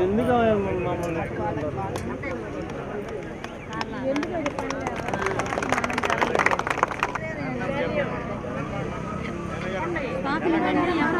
ఎందుకు మమ్మల్ని కాకులు ఎవరు